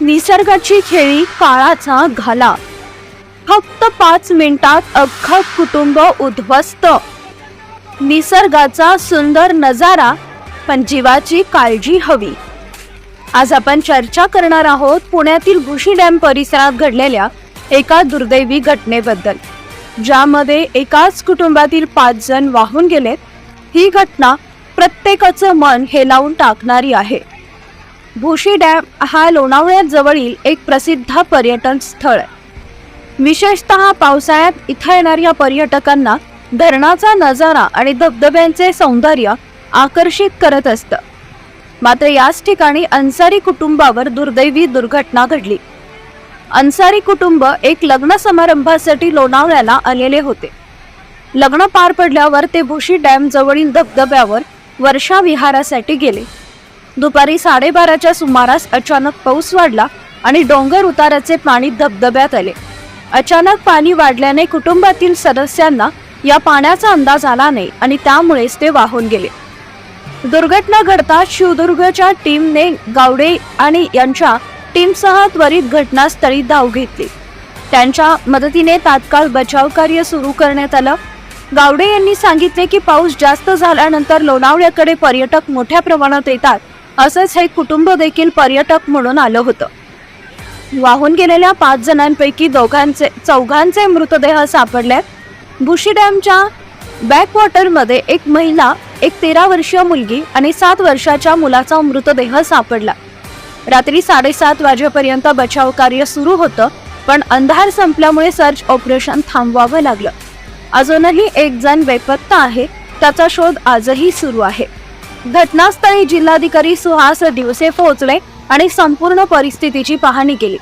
निसर्गाची खेळी काळाचा घाला. फक्त पाच मिनिटात अख्खं कुटुंब उद्ध्वस्त. निसर्गाचा सुंदर नजारा पण जीवाची काळजी हवी. आज आपण चर्चा करणार आहोत पुण्यातील भुशी डॅम परिसरात घडलेल्या एका दुर्दैवी घटनेबद्दल ज्यामध्ये एकाच कुटुंबातील पाच जण वाहून गेलेत. ही घटना प्रत्येकाचं मन हेलावून टाकणारी आहे. भुशी डॅम हा लोणावळ्याजवळील एक प्रसिद्ध पर्यटन स्थळ आहे. विशेषतः पावसाळ्यात इथं येणाऱ्या पर्यटकांना धरणाचा नजारा आणि धबधब्यांचे सौंदर्य आकर्षित करत असतं. मात्र याच ठिकाणी अन्सारी कुटुंबावर दुर्दैवी दुर्घटना घडली. अन्सारी कुटुंब एक लग्न समारंभासाठी लोणावळ्याला आलेले होते. लग्न पार पडल्यावर ते भुशी डॅम जवळील धबधब्यावर वर्षा विहारासाठी गेले. दुपारी साडेबाराच्या सुमारास अचानक पाऊस वाढला आणि डोंगर उताराचे पाणी धबधब्यात आले. अचानक पाणी वाढल्याने कुटुंबातील सदस्यांना या पाण्याचा अंदाज आला नाही आणि त्यामुळेच ते वाहून गेले. दुर्घटना घडता शिवदुर्गच्या टीमने गावडे आणि यांच्या टीमसह त्वरित घटनास्थळी धाव घेतली. त्यांच्या मदतीने तात्काळ बचाव कार्य सुरू करण्यात आलं. गावडे यांनी सांगितले की पाऊस जास्त झाल्यानंतर लोणावळ्याकडे पर्यटक मोठ्या प्रमाणात येतात असंच हे कुटुंब देखील पर्यटक म्हणून आलं होतं. वाहून गेलेल्या पाच जणांपैकी दोघांचे चौघांचे मृतदेह सापडल्यात. बुशी डॅमच्या बॅकवॉटरमध्ये एक महिला एक तेरा वर्षीय मुलगी आणि सात वर्षाच्या मुलाचा मृतदेह सापडला. रात्री साडेसात वाजेपर्यंत बचाव कार्य सुरू होतं पण अंधार संपल्यामुळे सर्च ऑपरेशन थांबवावं लागलं. अजूनही एक जण बेपत्ता आहे त्याचा शोध आजही सुरू आहे. घटनास्थळी जिल्हाधिकारी सुहास दिवसे पोहोचले आणि संपूर्ण परिस्थितीची पाहणी केली.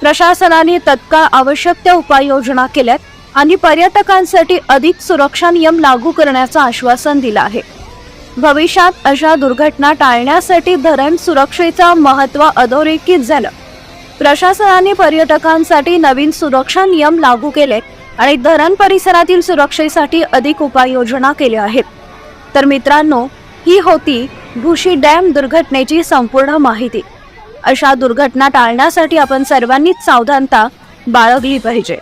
प्रशासनाने तत्काळ आवश्यक त्या उपाययोजना केल्यात आणि पर्यटकांसाठी अधिक सुरक्षा नियम लागू करण्याचं आश्वासन दिलं आहे. भविष्यात अशा दुर्घटना टाळण्यासाठी धरण सुरक्षेचं महत्त्व अधोरेखित झालं. प्रशासनाने पर्यटकांसाठी नवीन सुरक्षा नियम लागू केले आणि धरण परिसरातील सुरक्षेसाठी अधिक उपाययोजना केल्या आहेत. तर मित्रांनो ही होती भुशी डॅम दुर्घटनेची संपूर्ण माहिती. अशा दुर्घटना टाळण्यासाठी आपण सर्वांनीच सावधानता बाळगली पाहिजे.